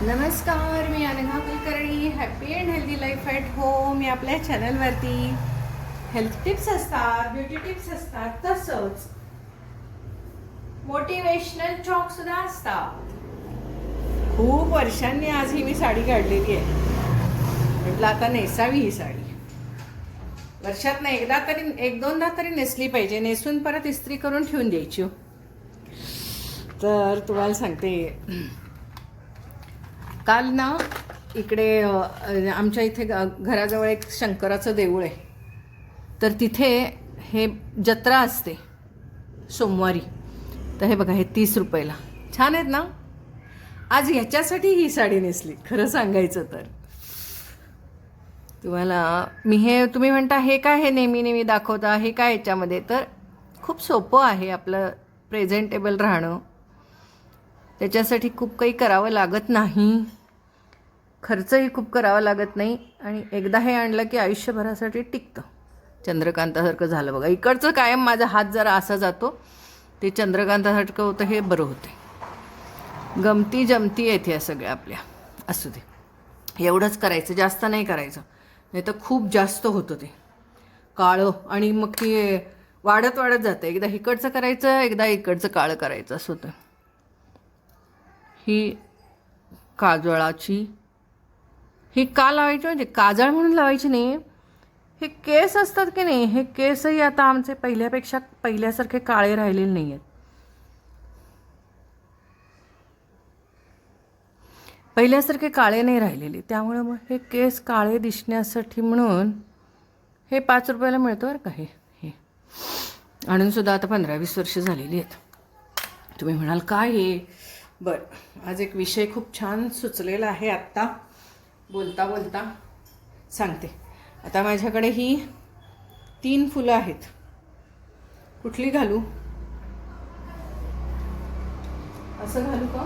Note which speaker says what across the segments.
Speaker 1: नमस्कार मी Anagha Kulkarni. Happy and healthy life at home मी आपल्या चॅनलवरती हेल्थ टिप्स असतात ब्युटी टिप्स असतात तसंच मोटिवेशनल चॉक सुद्धा असतात. खूप वर्षांनी आज ही मी साडी काढलेली आहे. म्हटलं आता नेसावी ही साडी. वर्षात ना एकदा तरी एक दोनदा तरी नेसली पाहिजे. नेसून परत इस्त्री करून ठेवून द्यायची हो. तर तुम्हाला सांगते काल ना इकडे आमच्या इथे घराजवळ एक शंकराचं देऊळ आहे. तर तिथे हे जत्रा असते सोमवारी. तर हे बघा हे तीस रुपयाला. छान आहेत ना? आज ह्याच्यासाठी ही साडी नेसली खरं सांगायचं तर. तुम्हाला मी हे तुम्ही म्हणता हे काय हे नेहमी नेहमी दाखवता हे काय याच्यामध्ये तर खूप सोपं आहे आपलं प्रेझेंटेबल राहणं. त्याच्यासाठी खूप काही करावं लागत नाही. खर्चही खूप करावा लागत नाही आणि एकदा हे आणलं की आयुष्यभरासाठी टिकतं. चंद्रकांतासारखं झालं बघा. इकडचं कायम माझा हात जरा असा जातो. ते चंद्रकांतासारखं होतं हे बरं होते. गमती जमती आहेत ह्या सगळ्या आपल्या. असू दे. एवढंच करायचं जास्त नाही करायचं. नाही तर खूप जास्त होतं ते. काळं आणि मग ती वाढत वाढत जातं. एकदा इकडचं करायचं एकदा इकडचं काळं करायचं. असं होतं. ही काजळाची ही का लावायची म्हणजे काजळ म्हणून लावायची नाही. हे केस असतात की नाही हे केसही आता आमचे पहिल्यापेक्षा पहिल्यासारखे काळे राहिलेले नाही आहेत पहिल्यासारखे काळे नाही राहिलेले. त्यामुळे मग हे केस काळे दिसण्यासाठी म्हणून हे पाच रुपयाला मिळतं बरं का हे हे. आणून सुद्धा आता पंधरा वीस वर्ष झालेली आहेत. तुम्ही म्हणाल काय हे? बरं आज एक विषय खूप छान सुचलेला आहे आत्ता. बोलता बोलता सांगते. आता माझ्याकडे ही तीन फुलं आहेत. कुठली घालू? असं घालू का?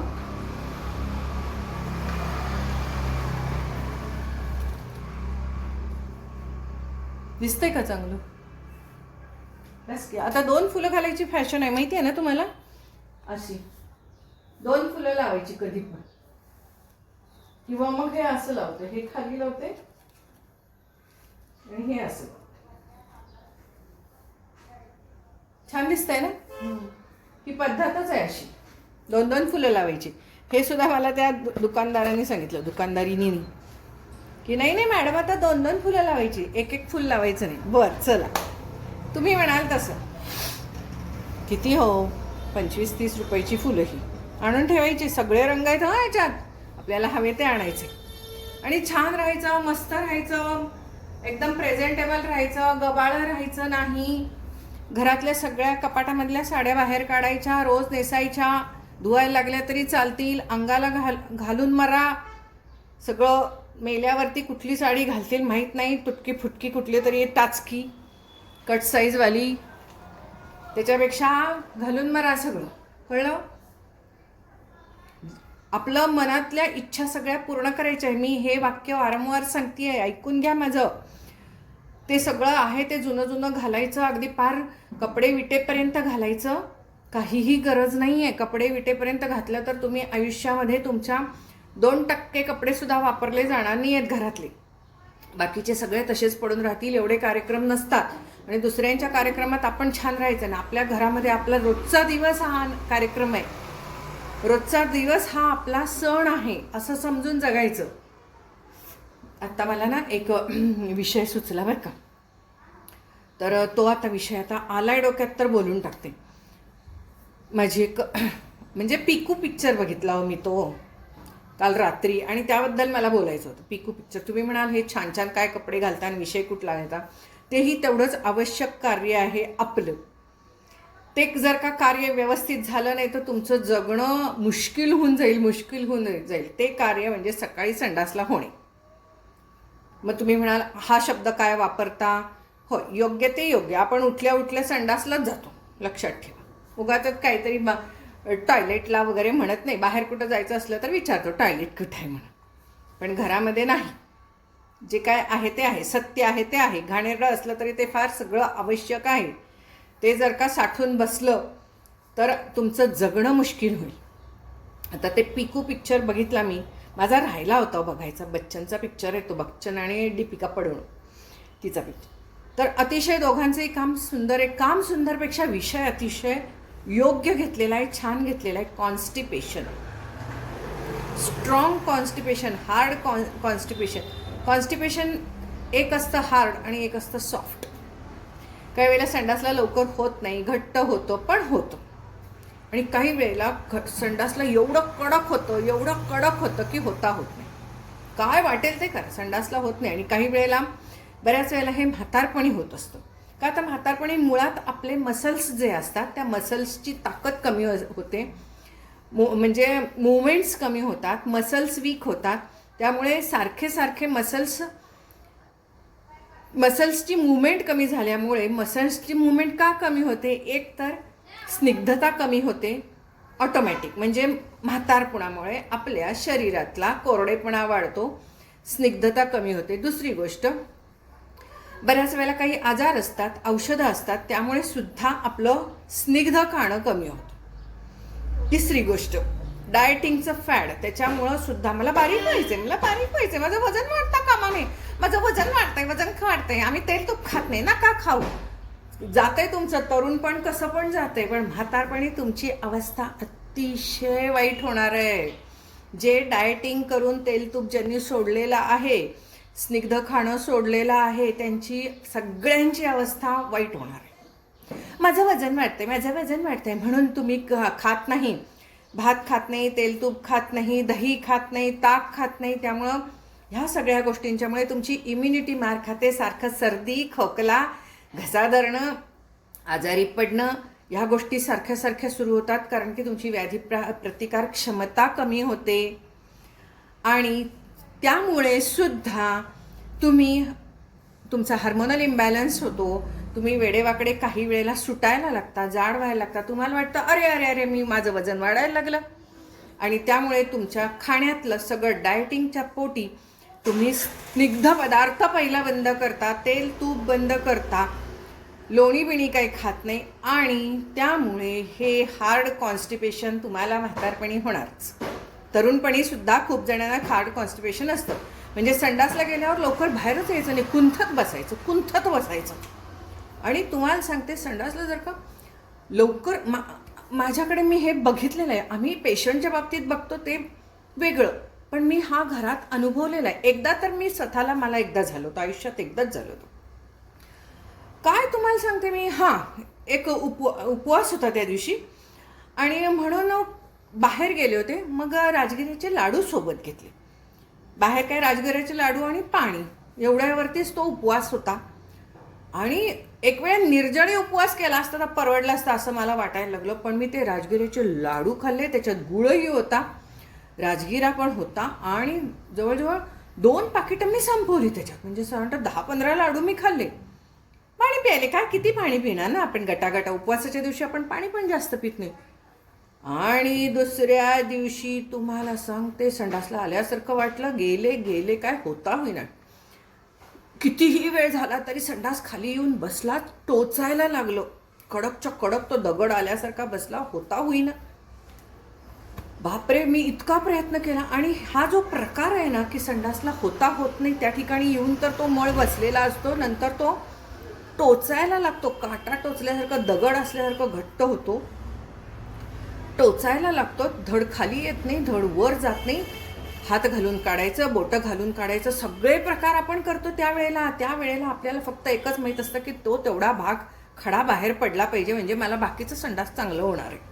Speaker 1: दिसतंय का चांगलं? बस की. आता दोन फुलं घालायची फॅशन आहे. माहिती आहे ना तुम्हाला? अशी. दोन फुलं लावायची कधी पण. किंवा मग हे असं लावते हे खाली लावते आणि हे असं. छान दिसतंय ना? ही पद्धतच आहे अशी. दोन दोन फुलं लावायची. हे सुद्धा मला त्या दु- दुकानदारांनी सांगितलं दुकानदारीनी की नाही नाही मॅडम आता दोन दोन फुलं लावायची. एक एक फुल लावायचं नाही. बरं चला. तुम्ही म्हणाल तसं. किती हो? पंचवीस तीस रुपयाची फुलं ही आणून ठेवायची. सगळे रंग आहेत हं याच्यात. आपल्याला हवे ते आणायचे. आणि छान राहायचं मस्त राहायचं एकदम प्रेझेंटेबल राहायचं गबाळं राहायचं नाही. घरातल्या सगळ्या कपाटामधल्या साड्या बाहेर काढायच्या रोज नेसायच्या धुवायला लागल्या तरी चालतील अंगाला घाल घालून मरा. सगळं मेल्यावरती कुठली साडी घालतील माहीत नाही तुटकी फुटकी कुठली तरी टाचकी कट साईजवाली त्याच्यापेक्षा घालून मरा सगळं. कळलं? आपलं मनातल्या इच्छा सगळ्या पूर्ण करायच्या आहे. मी हे वाक्य वारंवार सांगते ऐकून घ्या माझं. ते सगळं आहे ते जुनं जुनं घालायचं अगदी पार कपडे विटेपर्यंत घालायचं. काहीही गरज नाही आहे कपडे विटेपर्यंत घातलं तर तुम्ही आयुष्यामध्ये तुमच्या दोन टक्के कपडेसुद्धा वापरले जाणार नाही आहेत घरातले. बाकीचे सगळे तसेच पडून राहतील एवढे कार्यक्रम नसतात. आणि दुसऱ्यांच्या कार्यक्रमात आपण छान राहायचं ना आपल्या घरामध्ये आपला रोजचा दिवस हा कार्यक्रम आहे. रोजचा दिवस हा आपला सण आहे असं समजून जगायचं. आत्ता मला ना एक विषय सुचला बरं का. तर तो आता विषय आता आलाय डोक्यात तर बोलून टाकते. माझी एक म्हणजे पिकू पिक्चर बघितला हो मी तो. काल रात्री आणि त्याबद्दल मला बोलायचं होतं. पिकू पिक्चर तुम्ही म्हणाल हे छान छान काय कपडे घालता आणि विषय कुठला घेता तेही तेवढंच आवश्यक कार्य आहे आपलं. ते जर का कार्य व्यवस्थित झालं नाही तर तुमचं जगणं मुश्किल होऊन जाईल मुश्किल होऊन जाईल. ते कार्य म्हणजे सकाळी संडासला होणे. मग तुम्ही म्हणाल हा शब्द काय वापरता? हो योग्य ते योग्य. आपण उठल्या उठल्या संडासलाच जातो. लक्षात ठेवा. उगाच काहीतरी बा टॉयलेटला वगैरे म्हणत नाही. बाहेर कुठं जायचं असलं तर विचारतो टॉयलेट कुठं आहे म्हणून? पण घरामध्ये नाही. जे काय आहे ते आहे सत्य आहे ते आहे. घाणेरडं असलं तरी ते फार सगळं आवश्यक आहे. ते जर का साठून बसलं तर तुमचं जगणं मुश्किल होईल. आता ते पिकू पिक्चर बघितला मी. माझा राहिला होता हो बघायचा. बच्चनचा पिक्चर आहे तो. बच्चन आणि दीपिका पडून. तिचा पिक्चर तर अतिशय दोघांचंही काम सुंदर आहे. काम सुंदरपेक्षा विषय अतिशय योग्य घेतलेला आहे छान घेतलेला आहे. Constipation strong constipation hard con constipation constipation एक असतं हार्ड आणि एक असतं सॉफ्ट काही वेळेला संडासला लवकर होत नाही घट्ट होतं पण होतं. आणि काही वेळेला घ संडासला एवढं कडक होतं एवढं कडक होतं की होता होत नाही. काय वाटेल ते करा संडासला होत नाही. आणि काही वेळेला बऱ्याच वेळेला हे म्हातारपणी होत असतं. का तर म्हातारपणी मुळात आपले मसल्स जे असतात त्या मसल्सची ताकद कमी होते. मो म्हणजे मुवमेंट्स कमी होतात मसल्स वीक होतात. त्यामुळे सारखे सारखे मसल्स मसल्सची मुवमेंट कमी झाल्यामुळे मसल्सची मुवमेंट का कमी होते? एक तर स्निग्धता कमी होते ऑटोमॅटिक म्हणजे म्हातारपणामुळे आपल्या शरीरातला कोरडेपणा वाढतो स्निग्धता कमी होते. दुसरी गोष्ट बऱ्याच वेळेला काही आजार असतात औषधं असतात त्यामुळे सुद्धा आपलं स्निग्ध खाणं कमी होतं. तिसरी गोष्ट डायटिंगचं फॅड त्याच्यामुळं सुद्धा मला बारीक व्हायचं मला बारीक व्हायचं माझं वजन वाढता कामा नये माझं वजन वाढतंय वजन वाढतंय. आम्ही तेल तूप खात नाही ना का खाऊ. जातंय तुमचं तरुण पण कसं पण जातंय पण म्हातारपणी तुमची अवस्था अतिशय वाईट होणार आहे. जे डायटिंग करून तेल तूप ज्यांनी सोडलेलं आहे स्निग्ध खाणं सोडलेलं आहे त्यांची सगळ्यांची अवस्था वाईट होणार आहे. माझं वजन वाढतंय माझं वजन वाढतंय म्हणून तुम्ही क- खात नाही. भात खात नाही तेल तूप खात नाही दही खात नाही ताक खात नाही त्यामुळं ह्या सगळ्या गोष्टींच्यामुळे तुमची इम्युनिटी मार खाते सारखं सर्दी खोकला घसा धरणं आजारी पडणं ह्या गोष्टी सारख्या सारख्या सुरू होतात कारण की तुमची व्याधी प्र प्रतिकार क्षमता कमी होते. आणि त्यामुळे सुद्धा तुम्ही तुमचा हार्मोनल इम्बॅलन्स होतो. तुम्ही वेडेवाकडे काही वेळेला सुटायला लागता जाड व्हायला लागता. तुम्हाला वाटतं अरे अरे अरे मी माझं वजन वाढायला लागलं. आणि त्यामुळे तुमच्या खाण्यातलं सगळं डायटिंगच्या पोटी तुम्ही स्निग्ध पदार्थ पहिला बंद करता तेल तूप बंद करता. लोणी बिणी काही खात नाही आणि त्यामुळे हे हार्ड कॉन्स्टिपेशन तुम्हाला म्हातारपणी होणारच. तरुणपणीसुद्धा खूप जणांना हार्ड कॉन्स्टिपेशन असतं. म्हणजे संडासला गेल्यावर लवकर बाहेरच यायचं नाही कुंथत बसायचं कुंथत बसायचं. आणि तुम्हाला सांगते संडासला जर का लवकर मा माझ्याकडे मी हे बघितलेलं आहे. आम्ही पेशंटच्या बाबतीत बघतो ते वेगळं. पण मी हा घरात अनुभवलेला आहे. एकदा तर मी स्वतःला मला एकदा झालो होतं आयुष्यात एकदाच झालो होतो. काय तुम्हाला सांगते मी? हां एक उप उपवास होता त्या दिवशी. आणि म्हणून बाहेर गेले होते मग राजगिरीचे लाडू सोबत घेतले. बाहेर काय राजगिऱ्याचे लाडू आणि पाणी एवढ्यावरतीच तो उपवास होता. आणि एक वेळ निर्जळी उपवास केला असता तर परवडला असता असं मला वाटायला लागलं पण मी ते राजगिऱ्याचे लाडू खाल्ले त्याच्यात गुळही होता. राजगिरा पण होता आणि जवळजवळ दोन पाकिटं मी संपवली त्याच्यात. म्हणजे साधारणतः दहा पंधरा लाडू मी खाल्ले. पाणी प्यायले. काय किती पाणी पिणार ना आपण? गटागटा उपवासाच्या दिवशी आपण पाणी पण जास्त पित नाही. आणि दुसऱ्या दिवशी तुम्हाला सांगते संडासला आल्यासारखं वाटलं. गेले गेले काय होता होईना. कितीही वेळ झाला तरी संडास खाली येऊन बसला टोचायला लागलो. कडकच्या कडक तो दगड आल्यासारखा बसला होता होईना. बापरे मी इतका प्रयत्न केला आणि हा जो प्रकार आहे ना की संडासला होता होत नाही त्या ठिकाणी येऊन तर तो मळ बसलेला असतो नंतर तो टोचायला लागतो काटा टोचल्यासारखं दगड असल्यासारखं घट्ट होतो. टोचायला लागतो धड खाली येत नाही धड वर जात नाही. हात घालून काढायचं बोटं घालून काढायचं सगळे प्रकार आपण करतो त्यावेळेला. त्यावेळेला आपल्याला फक्त एकच माहीत असतं की तो तेवढा भाग खडा बाहेर पडला पाहिजे म्हणजे मला बाकीचं संडास चांगलं होणार आहे.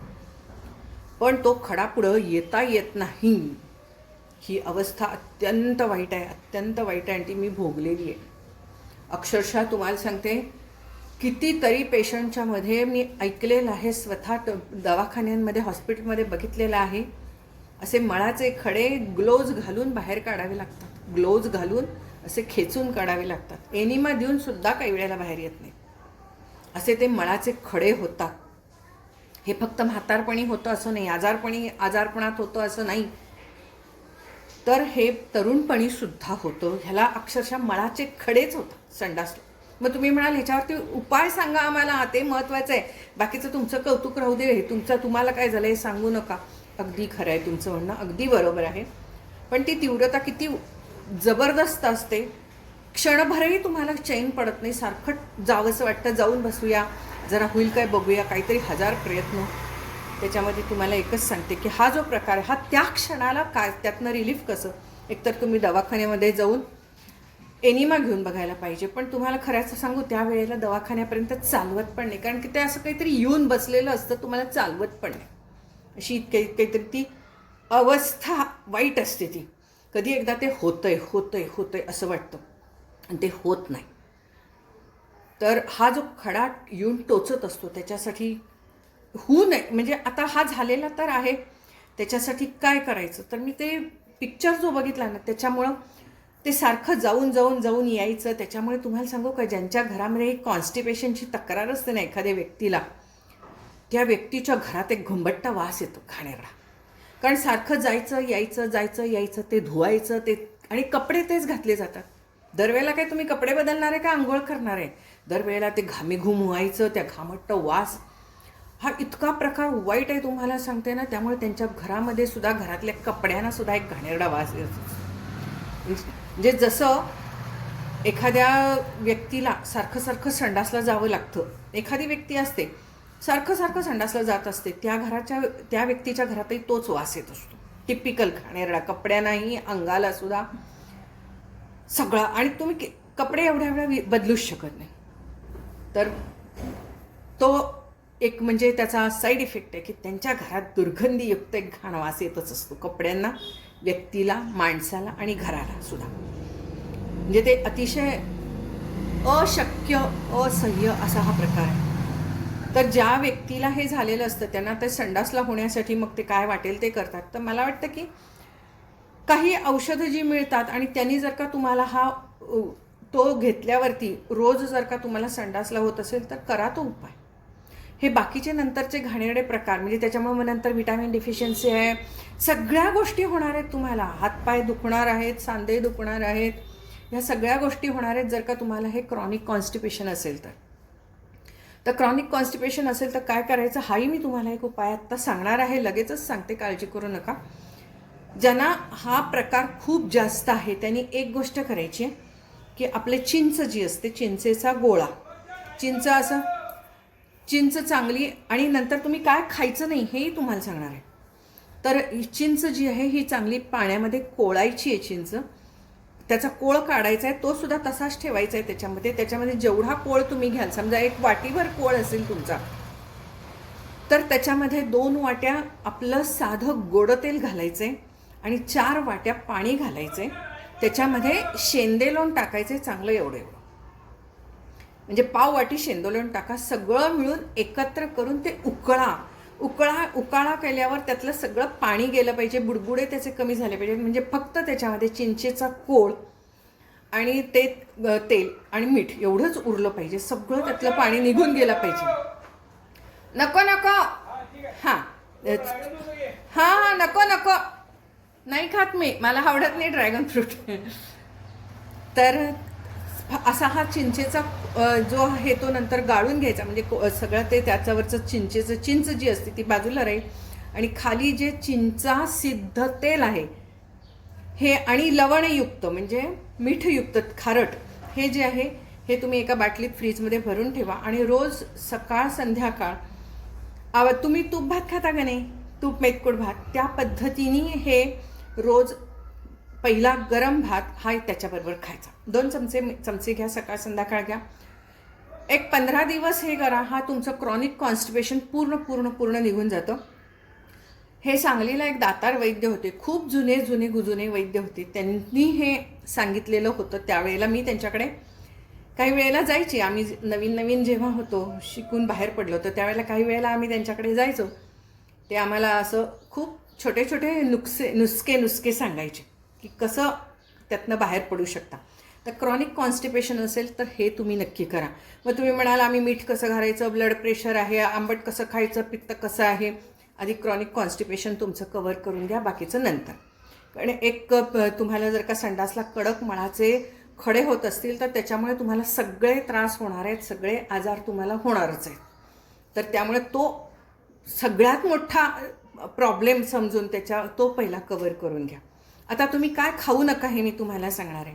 Speaker 1: पण तो खडा पुढं येता येत नाही. ही अवस्था अत्यंत वाईट आहे अत्यंत वाईट आहे आणि ती मी भोगलेली आहे. अक्षरशः तुम्हाला सांगते कितीतरी पेशंटच्या मध्ये मी ऐकलेलं आहे स्वतः दवाखान्यांमध्ये हॉस्पिटलमध्ये बघितलेलं आहे असे मळाचे खडे ग्लोव्ज घालून बाहेर काढावे लागतात. ग्लोव्ज घालून असे खेचून काढावे लागतात. एनिमा देऊन सुद्धा काही वेळेला बाहेर येत नाही. असे ते मळाचे खडे होतात. हे फक्त म्हातारपणी होतं असं नाही आजारपणी आजारपणात होतं असं नाही. तर हे तरुणपणी सुद्धा होतं. ह्याला अक्षरशः मळाचे खडेच होतात संडासला. मग तुम्ही म्हणाल ह्याच्यावरती उपाय सांगा आम्हाला ते महत्त्वाचं आहे. बाकीचं तुमचं कौतुक राहू दे हे तुमचं तुम्हाला काय झालं हे सांगू नका. अगदी खरं आहे तुमचं म्हणणं अगदी बरोबर आहे. पण ती तीव्रता किती जबरदस्त असते. क्षणभरही तुम्हाला चैन पडत नाही सारखं जावंसं वाटतं जाऊन बसूया. जरा होईल काय बघूया काहीतरी हजार प्रयत्न. त्याच्यामध्ये तुम्हाला एकच सांगते की हा जो प्रकार आहे हा त्या क्षणाला काय त्यातनं रिलीफ कसं? एकतर तुम्ही दवाखान्यामध्ये जाऊन एनिमा घेऊन बघायला पाहिजे. पण तुम्हाला खऱ्याचं सांगू त्यावेळेला दवाखान्यापर्यंत चालवत पण नाही. कारण की ते असं काहीतरी येऊन बसलेलं असतं तुम्हाला चालवत पण नाही. अशी इतके काहीतरी ती अवस्था वाईट असते ती. कधी एकदा ते होतंय होतंय होतंय असं वाटतं. आणि ते होत नाही. तर हा जो खडा येऊन टोचत असतो त्याच्यासाठी होऊ नये. म्हणजे आता हा झालेला तर आहे. त्याच्यासाठी काय करायचं? तर मी ते पिक्चर जो बघितला ना त्याच्यामुळं ते सारखं जाऊन जाऊन जाऊन यायचं. त्याच्यामुळे तुम्हाला सांगू का ज्यांच्या घरामध्ये कॉन्स्टिपेशनची तक्रार असते ना एखाद्या व्यक्तीला त्या व्यक्तीच्या घरात एक घुंबट्टा वास येतो खाण्याला. कारण सारखं जायचं यायचं जायचं यायचं ते धुवायचं ते आणि कपडे तेच घातले जातात. दरवेळेला काय तुम्ही कपडे बदलणार आहे का आंघोळ करणार आहे? दरवेळेला ते घामीघूम व्हायचं त्या घामट्ट वास. हा इतका प्रकार वाईट आहे तुम्हाला सांगते ना त्यामुळे त्यांच्या घरामध्ये सुद्धा घरातल्या कपड्यांना सुद्धा एक घाणेरडा वास येतो म्हणजे जसं एखाद्या व्यक्तीला सारखं सारखं संडासला जावं लागतं एखादी व्यक्ती असते सारखं सारखं संडासला जात असते त्या घराच्या त्या व्यक्तीच्या घरातही तोच वास येत असतो. टिपिकल घाणेरडा कपड्यांनाही अंगाला सुद्धा सगळा. आणि तुम्ही के- कपडे एवढ्या एवढ्या बदलूच शकत नाही. तर तो एक म्हणजे त्याचा साईड इफेक्ट आहे की त्यांच्या घरात दुर्गंधीयुक्त एक घाणवास येतच असतो. कपड्यांना व्यक्तीला माणसाला आणि घराला सुद्धा. म्हणजे ते अतिशय अशक्य असह्य असा हा प्रकार आहे. तर ज्या व्यक्तीला हे झालेलं असतं त्यांना ते संडासला होण्यासाठी मग ते काय वाटेल ते करतात. तर मला वाटतं की काही औषधं जी मिळतात आणि त्यांनी जर का तुम्हाला हा तो घेतल्यावरती रोज जर का तुम्हाला संडासला होत असेल तर करा तो उपाय. हे बाकीचे नंतरचे घाणेरडे प्रकार म्हणजे त्याच्यामुळे मग नंतर विटॅमिन डिफिशियन्सी आहे. सगळ्या गोष्टी होणार आहेत तुम्हाला. हातपाय दुखणार आहेत सांधे दुखणार आहेत. ह्या सगळ्या गोष्टी होणार आहेत जर का तुम्हाला हे क्रॉनिक कॉन्स्टिपेशन असेल तर. तर क्रॉनिक कॉन्स्टिपेशन असेल तर काय करायचं? हाही मी तुम्हाला एक उपाय आत्ता सांगणार आहे. लगेचच सांगते काळजी करू नका. ज्यांना हा प्रकार खूप जास्त आहे त्यांनी एक गोष्ट करायची आहे की आपले चिंच जी असते चिंचेचा गोळा. चिंच असं चिंच चांगली आणि नंतर तुम्ही काय खायचं नाही हेही तुम्हाला सांगणार आहे. तर ही चिंच जी आहे ही चांगली पाण्यामध्ये कोळायची आहे चिंच. त्याचा कोळ काढायचा आहे तो सुद्धा तसाच ठेवायचा आहे त्याच्यामध्ये. त्याच्यामध्ये जेवढा कोळ तुम्ही घ्याल समजा एक वाटीभर कोळ असेल तुमचा तर त्याच्यामध्ये दोन वाट्या आपलं साधं गोडं तेल घालायचं आहे आणि चार वाट्या पाणी घालायचे. त्याच्यामध्ये शेंदेलोण टाकायचे चांगलं एवढं. एवढं म्हणजे पाव वाटी शेंदोलन टाका. सगळं मिळून एकत्र करून ते उकळा. उकळा उकाळा केल्यावर त्यातलं सगळं पाणी गेलं पाहिजे. बुडबुडे त्याचे कमी झाले पाहिजे. म्हणजे फक्त त्याच्यामध्ये चिंचेचा कोळ आणि ते तेल आणि मीठ एवढंच उरलं पाहिजे. सगळं त्यातलं पाणी निघून गेलं पाहिजे. नको नको. हां. हां हां नको नको. नाही खात मी. मला आवडत नाही ड्रॅगन फ्रूट तर असा हा चिंचेचा जो आहे तो नंतर गाळून घ्यायचा. म्हणजे को- सगळं ते त्याच्यावरचं चिंचेचं चिंच जी असते ती बाजूला राहील. आणि खाली जे चिंचा सिद्ध तेल आहे हे आणि लवणयुक्त म्हणजे मीठयुक्त खारट हे जे आहे हे तुम्ही एका बाटलीत फ्रीजमध्ये भरून ठेवा. आणि रोज सकाळ संध्याकाळ आव तुम्ही तूप भात खाता का नाही? तूप मेतकूट भात. त्या पद्धतीने हे रोज पहिला गरम भात हा त्याच्याबरोबर खायचा. दोन चमचे चमचे घ्या सकाळ संध्याकाळ घ्या. एक पंधरा दिवस हे करा हा तुमचं क्रॉनिक कॉन्स्टिपेशन पूर्ण पूर्ण पूर्ण निघून जातं. हे सांगलीला एक दातार वैद्य होते खूप जुने जुने गुजुने वैद्य होते. त्यांनी हे सांगितलेलं होतं त्यावेळेला मी त्यांच्याकडे. काही वेळेला जायची आम्ही नवीन नवीन जेव्हा होतो शिकून बाहेर पडलो तर त्यावेळेला काही वेळेला आम्ही त्यांच्याकडे जायचो. ते आम्हाला असं खूप छोटे छोटे नुकसे नुसके नुसके सांगायचे की कसं त्यातनं बाहेर पडू शकता. तर क्रॉनिक कॉन्स्टिपेशन असेल तर हे तुम्ही नक्की करा. मग तुम्ही म्हणाल आम्ही मीठ कसं घालायचं? ब्लड प्रेशर आहे आंबट कसं खायचं? पित्त कसं आहे? आधी क्रॉनिक कॉन्स्टिपेशन तुमचं कवर करून घ्या बाकीचं नंतर. कारण एक कप तुम्हाला जर का संडासला कडक मळाचे खडे होत असतील तर त्याच्यामुळे तुम्हाला सगळे त्रास होणार आहेत सगळे आजार तुम्हाला होणारच आहेत. तर त्यामुळे तो सगळ्यात मोठा प्रॉब्लेम समजून त्याच्या तो पहिला कवर करून घ्या. आता तुम्ही काय खाऊ नका हे मी तुम्हाला सांगणार आहे.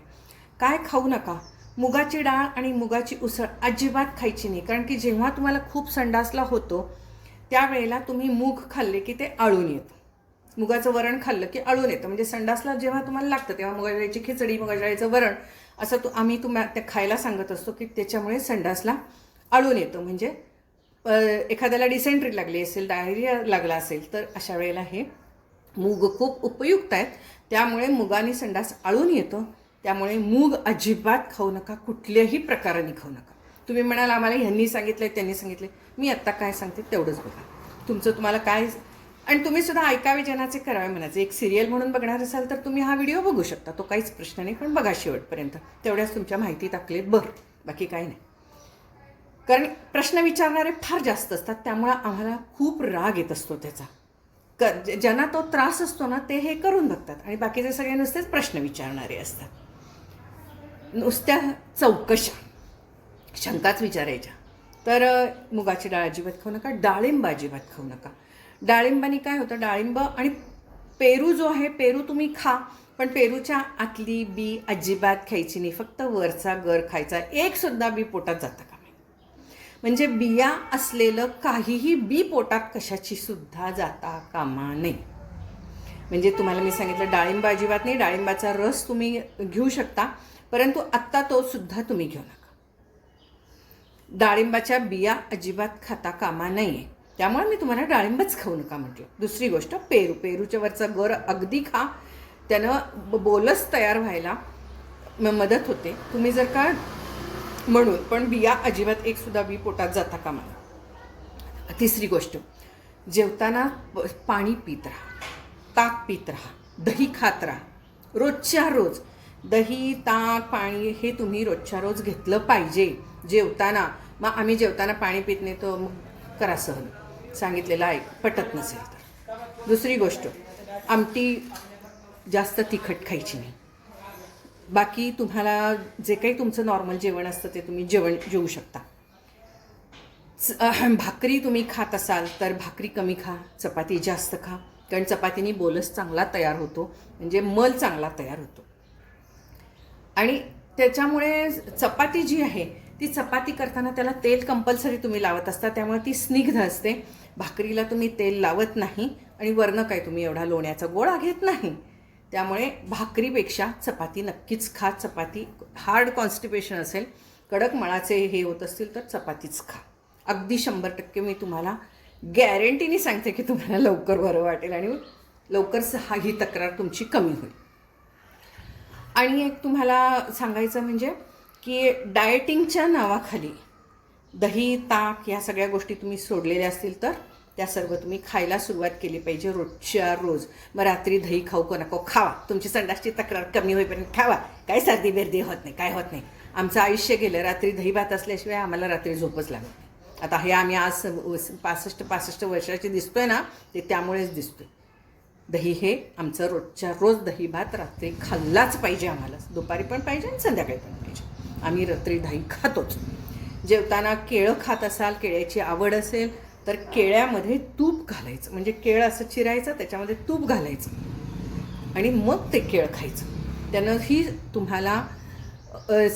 Speaker 1: काय खाऊ नका. मुगाची डाळ आणि मुगाची उसळ अजिबात खायची नाही. कारण की जेव्हा तुम्हाला खूप संडासला होतो त्यावेळेला तुम्ही मूग खाल्ले की ते आळून येतं. मुगाचं वरण खाल्लं की अळून येतं. म्हणजे संडासला जेव्हा तुम्हाला लागतं तेव्हा मुगाच्या डाळीची खिचडी मुगाच्या डाळीचं वरण असं तू आम्ही तुम्हाला ते खायला सांगत असतो की त्याच्यामुळे संडासला अळून येतं. म्हणजे एखाद्याला डिसेंट्री लागली असेल डायरिया लागला असेल तर अशा वेळेला हे मूग खूप उपयुक्त आहेत. त्यामुळे मुगाने संडास आळून येतो. त्यामुळे मूग अजिबात खाऊ नका कुठल्याही प्रकाराने खाऊ नका. तुम्ही म्हणाल आम्हाला ह्यांनी सांगितलं त्यांनी सांगितले मी आत्ता काय सांगते तेवढंच बघा. तुमचं तुम्हाला काय आणि तुम्ही सुद्धा ऐकावे जनाचे करावे म्हणायचे. एक सिरियल म्हणून बघणार असाल तर तुम्ही हा व्हिडिओ बघू शकता. तो काहीच प्रश्न नाही पण बघा शेवटपर्यंत. तेवढ्याच तुमच्या माहिती टाकले. बरं. बाकी काही नाही. कारण प्रश्न विचारणारे फार जास्त असतात त्यामुळं आम्हाला खूप राग येत असतो त्याचा. क ज- ज्यांना तो त्रास असतो ना ते हे करून बघतात. आणि बाकीचे सगळे नुसतेच प्रश्न विचारणारे असतात. नुसत्या चौकशा शंकाच विचारायच्या. तर मुगाची डाळ अजिबात खाऊ नका डाळिंब अजिबात खाऊ नका. डाळिंबाने काय होतं डाळिंब आणि पेरू जो आहे पेरू तुम्ही खा पण पेरूच्या आतली बी अजिबात खायची नाही. फक्त वरचा गर खायचा. एकसुद्धा बी पोटात जातं का? म्हणजे बिया असलेलं काहीही बी पोटात कशाची सुद्धा जाता कामा नये. म्हणजे तुम्हाला मी सांगितलं डाळिंब अजिबात नाही डाळिंबाचा रस तुम्ही घेऊ शकता परंतु आत्ता तो सुद्धा तुम्ही घेऊ नका. डाळिंबाच्या बिया अजिबात खाता कामा नये. त्यामुळे मी तुम्हाला डाळिंबच खाऊ नका म्हटलं. दुसरी गोष्ट पेरू. पेरूच्या वरचा गर अगदी खा. त्यानं बोलच बोलस तयार व्हायला म- मदत होते. तुम्ही जर का म्हणून पण बिया अजिबात एक सुद्धा बी पोटात जाता कामा मला तिसरी गोष्ट जेवताना प- पाणी पित राहा ताक पित राहा दही खात राहा. रोजच्या रोज दही ताक पाणी हे तुम्ही रोजच्या रोज घेतलं पाहिजे. जेवताना मग आम्ही जेवताना पाणी पित नाही तर मग करा सहन. सांगितलेलं ऐक पटत नसेल तर. दुसरी गोष्ट आमटी जास्त तिखट खायची नाही. बाकी तुम्हाला जे काही तुमचं नॉर्मल जेवण असतं ते तुम्ही जेवण जेवू शकता. भाकरी तुम्ही खात असाल तर भाकरी कमी खा चपाती जास्त खा. कारण चपातीने बोलस चांगला तयार होतो म्हणजे मल चांगला तयार होतो. आणि त्याच्यामुळे चपाती जी आहे ती चपाती करताना त्याला तेल कंपल्सरी तुम्ही लावत असता त्यामुळे ती स्निग्ध असते. भाकरीला तुम्ही तेल लावत नाही आणि वरनं काय तुम्ही एवढा लोण्याचा गोळा घेत नाही. त्यामुळे भाकरीपेक्षा चपाती नक्कीच खा. चपाती हार्ड कॉन्स्टिपेशन असेल कडक मळाचे हे होत असतील तर चपातीच खा. अगदी शंभर टक्के मी तुम्हाला गॅरंटीने सांगते की तुम्हाला लवकर बरं वाटेल आणि लवकर हा ही तक्रार तुमची कमी होईल. आणि एक तुम्हाला सांगायचं म्हणजे की डायटिंगच्या नावाखाली दही ताक या सगळ्या गोष्टी तुम्ही सोडलेल्या असतील तर त्या सर्व तुम्ही खायला सुरुवात केली पाहिजे रोजच्या रोज. मग रात्री दही खाऊ को नको खावा. तुमची संडासची तक्रार कमी होईपर्यंत खावा. काय सर्दी बिर्दी होत नाही काय होत नाही. आमचं आयुष्य गेलं रात्री दही भात असल्याशिवाय आम्हाला रात्री झोपच लागत नाही. आता हे आम्ही आज पासष्ट पासष्ट वर्षाचे दिसतोय ना ते त्यामुळेच दिसतोय. दही हे आमचं रोजच्या रोज दही भात रात्री खाल्लाच पाहिजे आम्हाला. दुपारी पण पाहिजे आणि संध्याकाळी पण पाहिजे. आम्ही रात्री दही खातोच. जेवताना केळं खात असाल केळ्याची आवड असेल तर केळ्यामध्ये तूप घालायचं. म्हणजे केळ असं चिरायचं त्याच्यामध्ये तूप घालायचं. आणि मग ते केळ खायचं. त्यानं ही तुम्हाला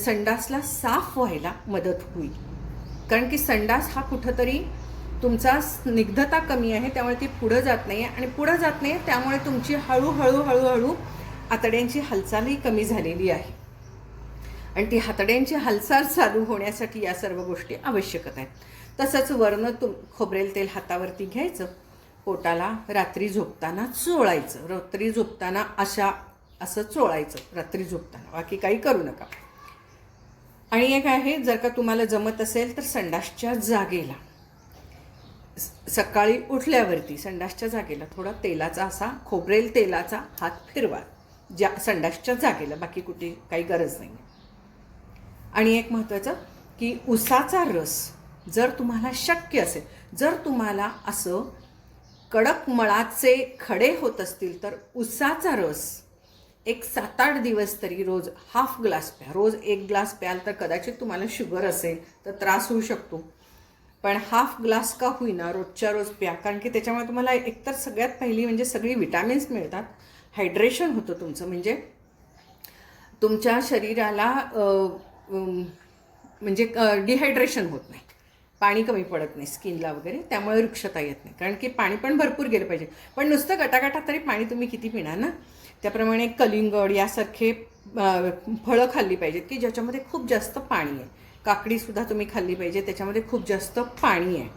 Speaker 1: संडासला साफ व्हायला मदत होईल. कारण की संडास हा कुठंतरी तुमचा स्निग्धता कमी आहे त्यामुळे ती पुढं जात नाही आहे आणि पुढं जात नाही त्यामुळे तुमची हळूहळू हळूहळू आतड्यांची हालचालही कमी झालेली आहे. आणि ती हातड्यांची हालचाल चालू होण्यासाठी या सर्व गोष्टी आवश्यकच आहेत. तसंच वरनं तुम खोबरेल तेल हातावरती घ्यायचं. पोटाला रात्री झोपताना चोळायचं. रात्री झोपताना अशा असं चोळायचं. रात्री झोपताना. बाकी काही करू नका. आणि एक आहे जर का तुम्हाला जमत असेल तर संडासच्या जागेला. सकाळी उठल्यावरती संडासच्या जागेला थोडा तेलाचा असा खोबरेल तेलाचा हात फिरवा. ज्या संडासच्या जागेला. बाकी कुठे काही गरज नाही आणि एक महत्त्वाचं की उसाचा रस जर तुम्हाला शक्य असेल जर तुम्हाला असं कडक मळाचे खडे होत असतील तर उसाचा रस एक सात आठ दिवस तरी रोज हाफ ग्लास प्या. रोज एक ग्लास प्याल तर कदाचित तुम्हाला शुगर असेल तर त्रास होऊ शकतो. पण हाफ ग्लास का होईना रोजच्या रोज प्या. कारण की त्याच्यामुळे तुम्हाला एकतर सगळ्यात पहिली म्हणजे सगळी विटॅमिन्स मिळतात. हायड्रेशन होतं तुमचं. म्हणजे तुमच्या शरीराला म्हणजे डिहायड्रेशन होत नाही. पाणी कमी पडत नाही स्किनला वगैरे. त्यामुळे वृक्षता येत नाही. कारण की पाणी पण भरपूर गेलं पाहिजे. पण नुसतं गटागटात तरी पाणी तुम्ही किती पिणार ना? त्याप्रमाणे कलिंगड यासारखे फळं खाल्ली पाहिजेत की ज्याच्यामध्ये खूप जास्त पाणी आहे. काकडीसुद्धा तुम्ही खाल्ली पाहिजे त्याच्यामध्ये खूप जास्त पाणी आहे.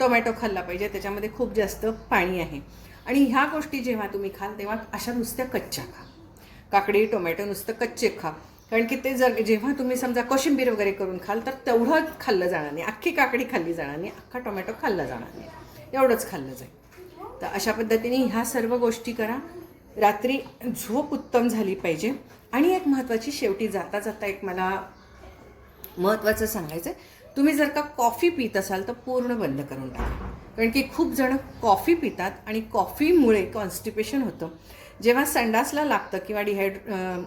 Speaker 1: टोमॅटो खाल्ला पाहिजे त्याच्यामध्ये खूप जास्त पाणी आहे. आणि ह्या गोष्टी जेव्हा तुम्ही खाल तेव्हा अशा नुसत्या कच्च्या खा. काकडी टोमॅटो नुसतं कच्चे खा. कारण की ते जर जेव्हा तुम्ही समजा कोशिंबीर वगैरे करून खाल तर तेवढं खाल्लं जाणार नाही. अख्खी काकडी खाल्ली जाणार नाही. अख्खा टोमॅटो खाल्ला जाणार नाही. एवढंच खाल्लं जाईल. तर अशा पद्धतीने ह्या सर्व गोष्टी करा. रात्री झोप उत्तम झाली पाहिजे. आणि एक महत्त्वाची शेवटी जाता जाता एक मला महत्त्वाचं सांगायचं आहे तुम्ही जर का कॉफी पित असाल तर पूर्ण बंद करून टाका. कारण की खूप जण कॉफी पितात आणि कॉफीमुळे कॉन्स्टिपेशन होतं. जेव्हा संडासला लागतं किंवा डिहायड्र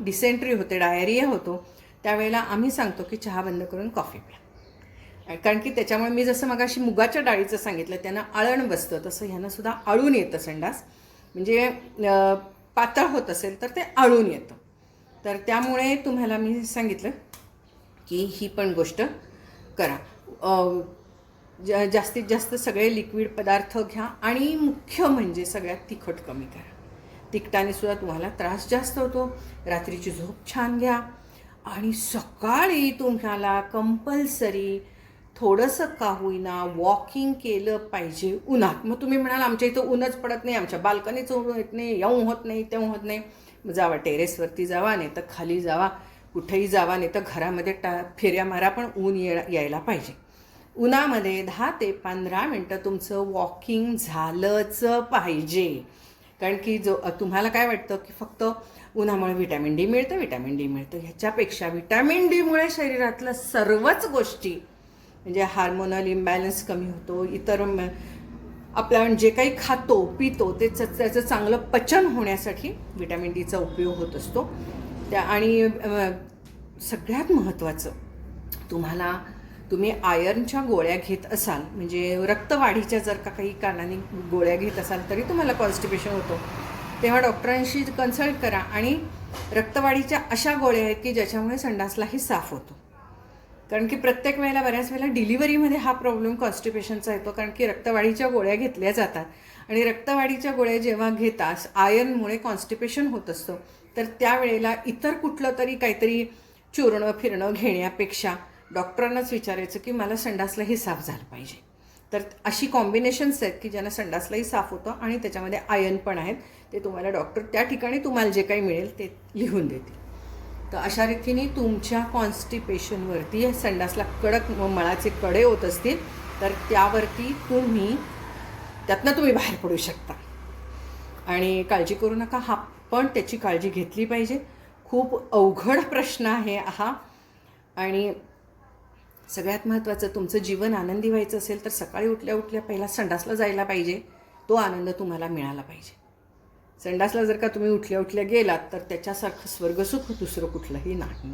Speaker 1: डिसेंट्री होते डायरिया होतो त्यावेळेला आम्ही सांगतो की चहा बंद करून कॉफी प्या. कारण की त्याच्यामुळे मी जसं मग अशी मुगाच्या डाळीचं सांगितलं त्यांना आळण बसतं तसं ह्यांनासुद्धा आळून येतं संडास. म्हणजे पातळ होत असेल तर ते आळून येतं. तर त्यामुळे तुम्हाला मी सांगितलं की ही पण गोष्ट करा. ज जा जास्तीत जास्त सगळे लिक्विड पदार्थ घ्या आणि मुख्य म्हणजे सगळ्यात तिखट कमी करा. तिखटाने सुद्धा तुम्हाला त्रास जास्त होतो. रात्रीची झोप छान घ्या. आणि सकाळी तुम्हाला कंपल्सरी थोडंसं का होईना वॉकिंग केलं पाहिजे उन्हात. मग तुम्ही म्हणाल आमच्या इथं ऊनच पडत नाही आमच्या बाल्कनीच ऊन येत नाही येऊ होत नाही तेव्हा होत नाही. जावा टेरेसवरती जावा नाही तर खाली जावा कुठेही जावा नाही तर घरामध्ये टा फेऱ्या मारा पण ऊन ये यायला पाहिजे. उन्हामध्ये दहा ते पंधरा मिनटं तुमचं वॉकिंग झालंच पाहिजे. कारण की जो तुम्हाला काय वाटतं की फक्त उन्हामुळे व्हिटॅमिन डी मिळतं व्हिटॅमिन डी मिळतं? ह्याच्यापेक्षा व्हिटॅमिन डीमुळे शरीरातलं सर्वच गोष्टी म्हणजे हार्मोनल इम्बॅलन्स कमी होतो इतर म- आपल्या जे काही खातो पितो ते त्याचं चांगलं पचन होण्यासाठी व्हिटॅमिन डीचा उपयोग होत असतो. त्या आणि सगळ्यात महत्त्वाचं तुम्हाला तुम्ही आयर्नच्या गोळ्या घेत असाल म्हणजे रक्तवाढीच्या जर का काही कारणाने गोळ्या घेत असाल तरी तुम्हाला कॉन्स्टिपेशन होतो. तेव्हा डॉक्टरांशी कन्सल्ट करा आणि रक्तवाढीच्या अशा गोळ्या आहेत की ज्याच्यामुळे संडासलाही साफ होतो. कारण की प्रत्येक वेळेला बऱ्याच वेळेला डिलिव्हरीमध्ये हा प्रॉब्लेम कॉन्स्टिपेशनचा येतो कारण की रक्तवाढीच्या गोळ्या घेतल्या जातात. आणि रक्तवाढीच्या गोळ्या जेव्हा घेतास आयर्नमुळे कॉन्स्टिपेशन होत असतं. तर त्यावेळेला इतर कुठलं तरी काहीतरी चुरणं फिरणं घेण्यापेक्षा डॉक्टरांनाच विचारायचं की मला संडासलाही साफ झालं पाहिजे. तर अशी कॉम्बिनेशन्स आहेत की ज्यांना संडासलाही साफ होतं आणि त्याच्यामध्ये आयन पण आहेत ते तुम्हाला डॉक्टर त्या ठिकाणी तुम्हाला जे काही मिळेल ते लिहून देतील. तर अशा रीतीने तुमच्या कॉन्स्टिपेशनवरती संडासला कडक मळाचे कडे होत असतील तर त्यावरती तुम्ही त्यातनं तुम्ही बाहेर पडू शकता. आणि काळजी करू नका हा पण त्याची काळजी घेतली पाहिजे. खूप अवघड प्रश्न आहे हा. आणि सगळ्यात महत्त्वाचं तुमचं जीवन आनंदी व्हायचं असेल तर सकाळी उठल्या उठल्या पहिला संडासला जायला पाहिजे. तो आनंद तुम्हाला मिळाला पाहिजे. संडासला जर का तुम्ही उठल्या उठल्या गेलात तर त्याच्यासारखं स्वर्गसुख दुसरं कुठलंही नाही.